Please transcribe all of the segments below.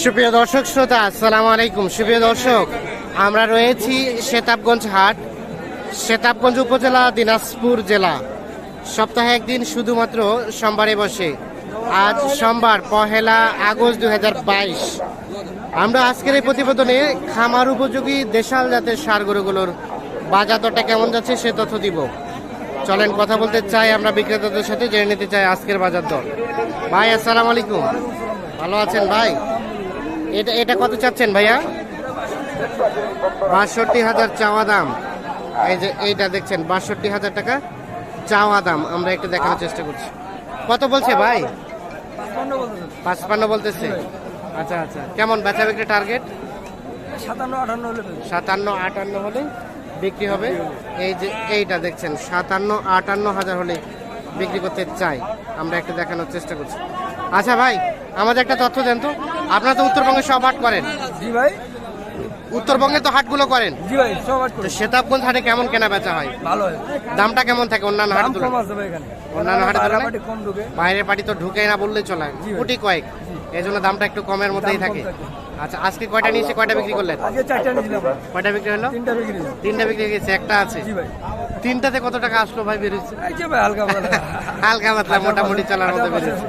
সুপ্রিয় দর্শক শ্রোতা, আসসালামু আলাইকুম। সুপ্রিয় দর্শক, আমরা রয়েছি সেতাবগঞ্জ হাট, সেতাবগঞ্জ উপজেলা দিনাজপুর জেলা। সপ্তাহে একদিন শুধুমাত্র সোমবারে বসে। আজ সোমবার, পহেলা আগস্ট দু হাজার বাইশ। আমরা আজকের এই প্রতিবেদনে খামার উপযোগী দেশাল জাতের সার গরুগুলোর বাজার দরটা কেমন যাচ্ছে সে তথ্য দিব। চলেন কথা বলতে চাই আমরা বিক্রেতাদের সাথে, জেনে নিতে চাই আজকের বাজার দর। ভাই, আসসালামু আলাইকুম। ভালো আছেন ভাই? এটা এটা কত চাচ্ছেন ভাইয়া? বাষট্টি হাজার চাওয়া দাম। এই যে এইটা দেখছেন বাষট্টি হাজার টাকা চাওয়া দাম। আমরা একটু দেখানোর চেষ্টা করছি। কত বলছে ভাই? পাঁচপান্ন বলতেছে। আচ্ছা আচ্ছা। কেমন বেচা বিক্রি টার্গেট? সাতান্ন আটান্ন হলে বিক্রি হবে। এই যে এইটা দেখছেন সাতান্ন আটান্ন হাজার হলে বিক্রি করতে চাই। আমরা একটু দেখানোর চেষ্টা করছি। আচ্ছা ভাই আমাদের একটা তথ্য দেন তো। আপনারা তো উত্তরবঙ্গে সব হাট করেন। জি ভাই। উত্তরবঙ্গে তো হাটগুলো করেন। জি ভাই সব আট তো সেতাবগঞ্জ হাটে কেমন কেনা বেচা হয়? ভালো দামটা কেমন থাকে অন্যান্য হাট কম আছে ভাই এখানে। অন্যান্য হাটে তুলনায় পাটি কম ঢুকে। বাইরের পাটি তো ঢুকে না বললেই চলে। কোটি কয়েক। এই জন্য দামটা একটু কমের মধ্যেই থাকে। আচ্ছা আজকে কয়টা নিয়েছে? কয়টা বিক্রি করলেন? আজকে চারটা নিয়েছিলাম কয়টা বিক্রি হলো? তিনটা বিক্রি। তিনটা বিক্রি একটা আছে। জি ভাই। তিনটাতে কত টাকা আসলো ভাই যে হালকা পাতলা। মোটামুটি চলার হাজার বেরোচ্ছে।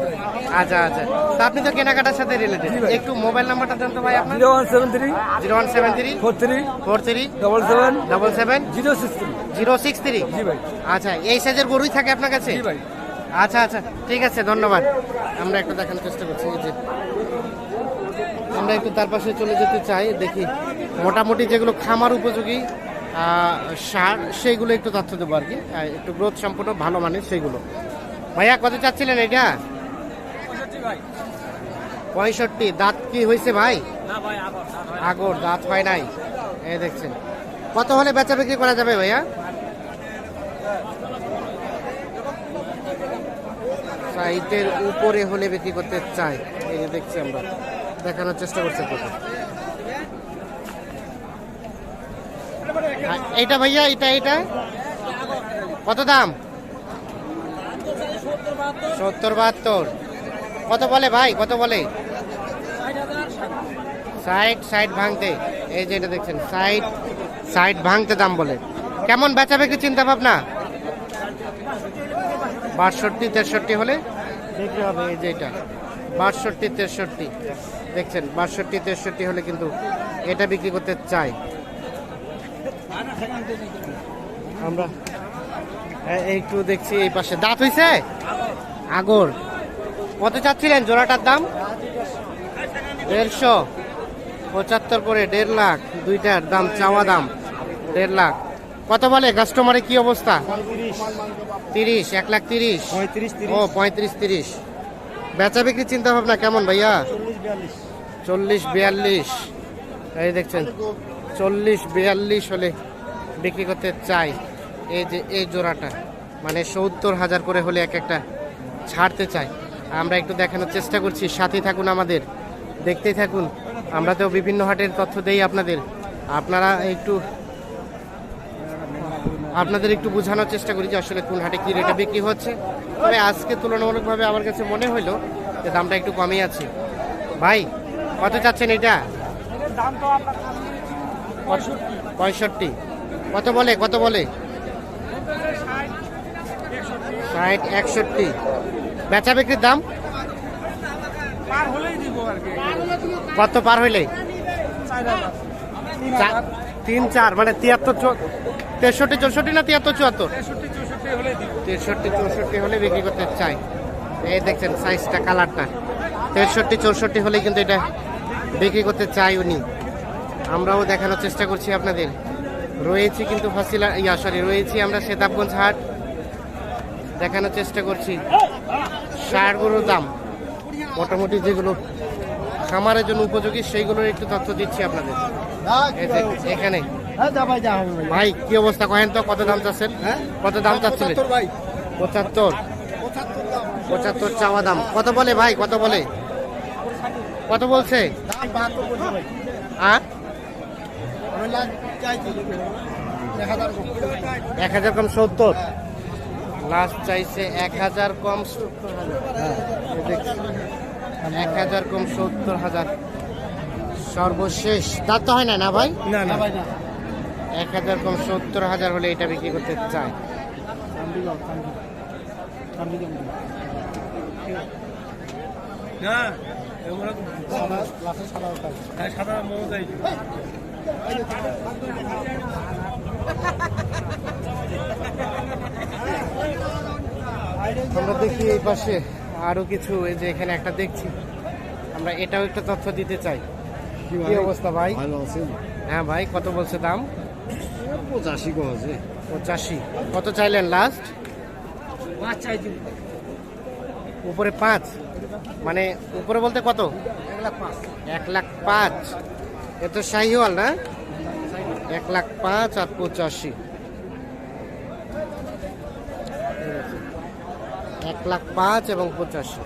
আচ্ছা আচ্ছা। তা আপনি তো কেনাকাটার সাথে রিলেটেড একটু মোবাইল নাম্বারটা দেন তো ভাই আপনার। Zero one seven three. Zero one seven three. Four three. Four three. Double seven. Double seven. Zero six three. Zero six three. জি ভাই। আচ্ছা এই সাইজের গরুই থাকে আপনার কাছে? জি ভাই। আচ্ছা আচ্ছা। ঠিক আছে ধন্যবাদ। আমরা একটু দেখানোর চেষ্টা করছি যে। আমরা একটু তার পাশে চলে যেতে চাই দেখি। মোটামুটি যেগুলো খামার উপযোগী সার সেইগুলো একটু তথ্য দেবো আর কি। একটু গ্রোথ সম্পূর্ণ ভালো মানের সেইগুলো। ভাইয়া কত চাচ্ছিলেন এটা? পঁয়ষট্টি। দাঁত কি হয়েছে ভাই? আগর দাঁত হয় নাই। এই দেখছেন। কত হলে বেচা বিক্রি করা যাবে ভাইয়া? সাইটের উপরে হলে বিক্রি করতে চাই। এই দেখছি আমরা। দেখানোর চেষ্টা করছি আপনাকে। আর এইটা ভাইয়া এটা এটা কত দাম? সত্তর বাহাত্তর। কত বলে ভাই? কত বলে? সাইড সাইড ভাঙতে। এই যে এটা দেখছেন সাইড সাইড ভাঙতে দাম বলে। কেমন বেচা বিক্রি চিন্তা ভাবনা? বাষট্টি, তেষট্টি হলে? হবে, এই যে এটা। বাষট্টি, তেষট্টি। দেখছেন, বাষট্টি, তেষট্টি হলে কিন্তু এটা বিক্রি করতে চাই আমরা একটু দেখছি এই পাশে। দাঁত হইছে? আগর। কত চাচ্ছিলেন জোড়াটার দাম? দেড়শো। পঁচাত্তর করে দেড় লাখ। দুইটার দাম চাওয়া দাম দেড় লাখ। কত বলে কাস্টমারের কি অবস্থা? তিরিশ। এক লাখ তিরিশ। ও পঁয়ত্রিশ তিরিশ। বেচা বিক্রির চিন্তা ভাবনা কেমন ভাইয়া? চল্লিশ বিয়াল্লিশ। এই দেখছেন চল্লিশ বিয়াল্লিশ হলে বিক্রি করতে চাই, এই যে, এই জোড়াটা মানে সত্তর হাজার করে হলে এক একটা ছাড়তে চাই। আমরা একটু দেখানোর চেষ্টা করছি সাথে থাকুন আমাদের, দেখতেই থাকুন। আমরা তো বিভিন্ন হাটের তথ্য দেই আপনাদের, আপনারা একটু, আপনাদের একটু বোঝানোর চেষ্টা করি যে আসলে কোন হাটে কী রেটে বিক্রি হচ্ছে। তবে আজকে তুলনামূলকভাবে আমার কাছে মনে হলো যে দামটা একটু কমই আছে। ভাই, কত চাচ্ছেন এটা? পঁয়ষট্টি। কত বলে কত বলে? ষাট একষট্টি। বেচা বিক্রির দাম? কত পার হইলে? তিন চার মানে তিয়াত্তর তেষট্টি চৌষট্টি না তিয়াত্তর চুয়াত্তর? তেষট্টি চৌষট্টি হলে বিক্রি করতে চাই। এই দেখছেন সাইজটা কালারটা তেষট্টি চৌষট্টি হলে কিন্তু এটা বিক্রি করতে চাই উনি। আমরাও দেখানোর চেষ্টা করছি আপনাদের। রয়েছি কিন্তু ফাসিলা ইয়া সরি রয়েছি আমরা সেতাবগঞ্জ হাট। দেখানোর চেষ্টা করছি। সার গরুর দাম। মোটামুটি যেগুলো খামারের জন্য উপযোগী সেইগুলোর একটু তথ্য দিচ্ছি আপনাদের। এখানে। ভাই কি অবস্থা কহেন তো কত দাম চাচ্ছেন? কত দাম চাচ্ছিলেন? ভাই পঁচাত্তর। পঁচাত্তর চাওয়া দাম। কত বলে ভাই? কত বলে? কত বলছে? আ? এক হাজার কম। সত্তর? লাস্ট চাইছে এক হাজার কম সত্তর হাজার। এক হাজার কম সত্তর হাজার। সর্বশেষ। দাঁত তো হয় না না ভাই? না না। এক হাজার কম সত্তর হাজার হলে এটা বিক্রি করতে চায়। না এগুলো হ্যাঁ সাদা মোমো চাই আমরা দেখি এই পাশে আরও কিছু এই যে এখানে একটা দেখছি। আমরা এটাও একটা তথ্য দিতে চাই। কি অবস্থা ভাই? ভালো আছেন হ্যাঁ ভাই কত বলছে দাম? পঁচাশি আছে। পঁচাশি। কত চাইলেন লাস্ট পাঁচ উপরে পাঁচ? মানে উপরে বলতে কত? এক লাখ পাঁচ। এক লাখ পাঁচ। এ তো শাহিওয়াল না? এক লাখ পাঁচ আর পঁচাশি। এক লাখ পাঁচ এবং পঁচাশি।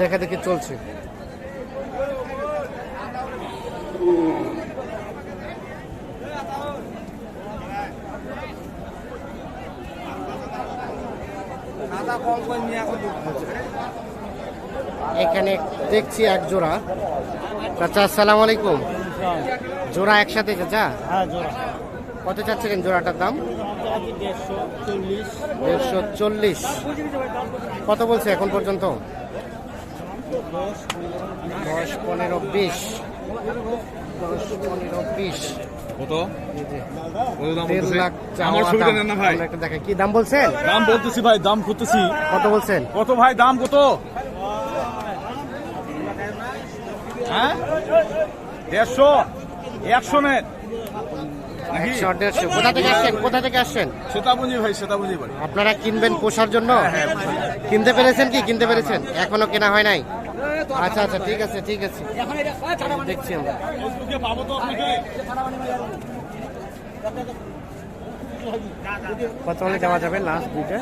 দেখা দেখি চলছে। করে নিয়ে এখন এখানে দেখছি এক জোড়া। চাচা আসসালামু আলাইকুম। জোড়া একসাথে চাচা? হ্যাঁ কত চাচ্ছিলেন জোড়াটার দাম? দেড়শো চল্লিশ। কত বলছে এখন পর্যন্ত? দশ পনেরো বিশ। দশ পনেরো বিশ। কত? কি দাম বলছেন? দাম বলতেছি ভাই দাম করতেছি কত বলছেন? কত ভাই দাম কত? হ্যাঁ? দেড়শো। একশো একশো দেড়শো। কোথা থেকে আসছেন? কোথা থেকে আসছেন? ভাই ভাই। আপনারা কিনবেন পোষার জন্য? কিনতে পেরেছেন কি? কিনতে পেরেছেন? এখনও কেনা হয় নাই? আচ্ছা আচ্ছা ঠিক আছে ঠিক আছে। দেখছি আমরা। কত হলে দেওয়া যাবে লাস্ট দুইটা?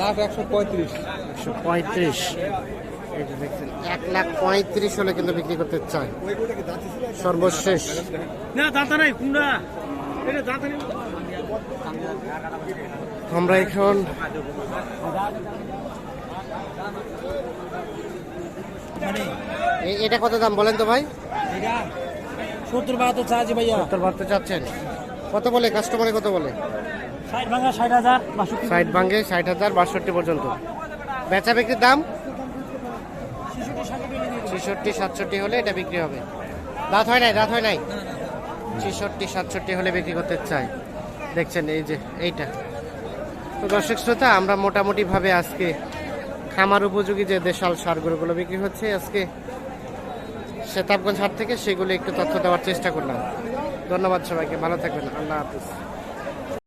লাখ একশো পঁয়ত্রিশ। একশো পঁয়ত্রিশ। এই যে দেখছেন এক লাখ পঁয়ত্রিশ হলে কিন্তু বিক্রি করতে চায়। সর্বশেষ। না দাঁতা নাই কুন্ডা এটা আমরা এখন এটা কত দাম বলেন তো ভাই? সত্তর বাহাত্তর চার্জ ভাইয়া। সত্তর বাহাত্তর চাচ্ছেন। কত বলে? কাস্টমারে কত বলে? ষাট ভাঙা ষাট হাজার ষাট ভাঙ্গে ষাট হাজার বাষট্টি পর্যন্ত। বেচা বিক্রির দাম? ছেষট্টি সাতষট্টি হলে এটা বিক্রি হবে। দাঁত হয় নাই দাঁত হয় নাই? ছেষট্টি সাতষট্টি হলে বিক্রি করতে চাই। দেখছেন এই যে এইটা। তো দর্শক শ্রোতা আমরা মোটামুটিভাবে আজকে খামার উপযোগী যে দেশাল সারগুলোগুলো বিক্রি হচ্ছে আজকে সেতাবগঞ্জ হাট থেকে সেগুলো একটু তথ্য দেওয়ার চেষ্টা করলাম। ধন্যবাদ সবাইকে ভালো থাকবেন আল্লাহ হাফিজ।